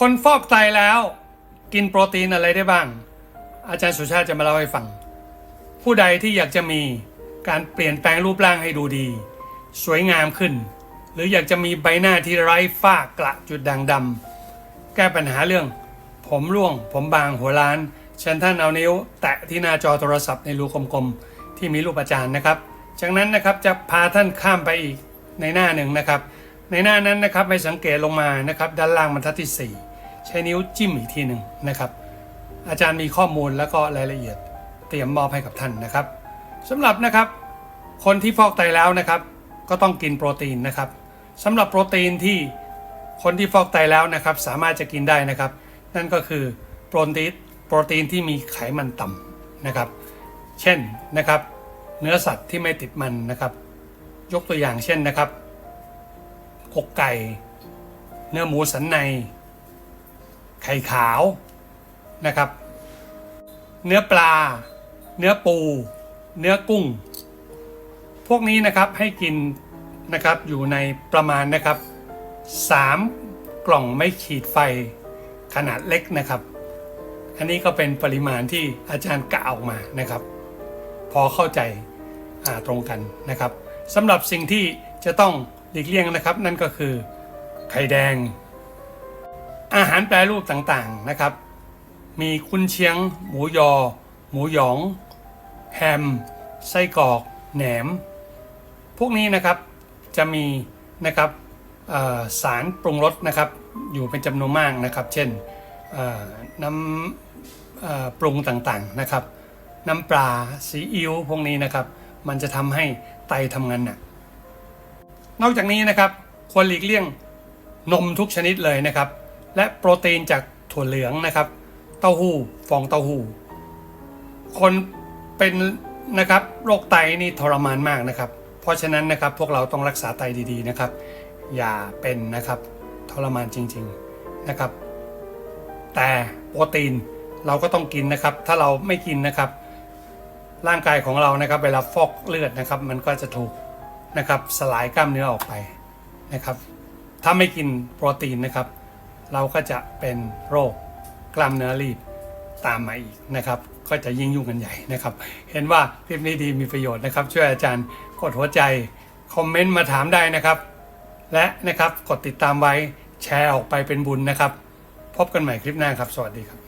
คนฟอกไตแล้ว กินโปรตีนอะไรได้บ้าง อาจารย์สุชาติจะมาเล่าให้ฟัง ผู้ใดที่อยากจะมีการเปลี่ยนแปลงรูปร่างให้ดูดี สวยงามขึ้น หรืออยากจะมีใบหน้าที่ไร้ฝ้ากระจุดด่างดำแก้ปัญหาเรื่อง ผมร่วง ผมบางหัวล้านเชิญท่านเอานิ้ว แตะที่หน้าจอโทรศัพท์ในรูกลมๆที่มีรูปอาจารย์นะครับ จากนั้นนะครับจะพาท่านข้ามไปอีกในหน้าหนึ่งนะครับ ในหน้านั้นนะครับให้สังเกตลงมานะครับด้านล่างบรรทัดที่ 4 ใช้นิ้วจิ้มอีกทีหนึ่งนะครับ อาจารย์มีข้อมูลแล้วก็รายละเอียดเตรียมมอบให้กับท่านนะครับสำหรับนะครับ คนที่ฟอกไตแล้วนะครับ ก็ต้องกินโปรตีนนะครับสำหรับโปรตีนที่คนที่ฟอกไตแล้วนะครับ สามารถจะกินได้นะครับ นั่นก็คือโปรตีนโปรตีนที่มีไขมันต่ำนะครับ เช่นนะครับ เนื้อสัตว์ที่ไม่ติดมันนะครับ ยกตัวอย่างเช่นนะครับ อกไก่ เนื้อหมูสันใน ไข่ขาวนะครับ เนื้อปลา เนื้อปู เนื้อกุ้ง พวกนี้นะครับให้กินนะครับอยู่ในประมาณนะครับ 3 กล่องไม่ขีดไฟขนาดเล็กนะครับ อันนี้ก็เป็นปริมาณที่อาจารย์กะออกมานะครับ พอเข้าใจตรงกันนะครับสำหรับสิ่งที่จะต้อง หลีกเลี่ยงนะครับ นั่นก็คือไข่แดง อาหารแปรรูปต่างๆนะครับ มีกุนเชียง หมูยอ หมูหยอง แฮม ไส้กรอกแหนม พวกนี้นะครับจะมีนะครับสารปรุงรสนะครับ อยู่เป็นจำนวนมากนะครับ เช่นน้ำปรุงต่างๆนะครับ น้ำปลาซีอิ๊วพวกนี้นะครับ มันจะทำให้ไตทำงานหนัก นอกจากนี้นะครับควรหลีกเลี่ยงนมทุกชนิดเลยนะครับ และโปรตีนจากถั่วเหลืองนะครับ เต้าหู้ฟองเต้าหู้คนเป็นนะครับโรคไตนี่ทรมานมากนะครับ เพราะฉะนั้นนะครับพวกเราต้องรักษาไตดีๆนะครับ อย่าเป็นนะครับทรมานจริงๆนะครับ แต่โปรตีนเราก็ต้องกินนะครับ ถ้าเราไม่กินนะครับ ร่างกายของเรานะครับ เวลาฟอกเลือดนะครับ มันก็จะถูก นะครับสลายกล้ามเนื้อออกไปนะครับถ้าไม่กินโปรตีนนะครับ เราก็จะเป็นโรคกล้ามเนื้อรีบตามมาอีกนะครับ ก็จะยิ่งยุ่งกันใหญ่นะครับ เห็นว่าคลิปนี้ดีมีประโยชน์นะครับ ช่วยอาจารย์กดหัวใจคอมเมนต์มาถามได้นะครับ และนะครับกดติดตามไว้แชร์ออกไปเป็นบุญนะครับ พบกันใหม่คลิปหน้าครับ สวัสดีครับ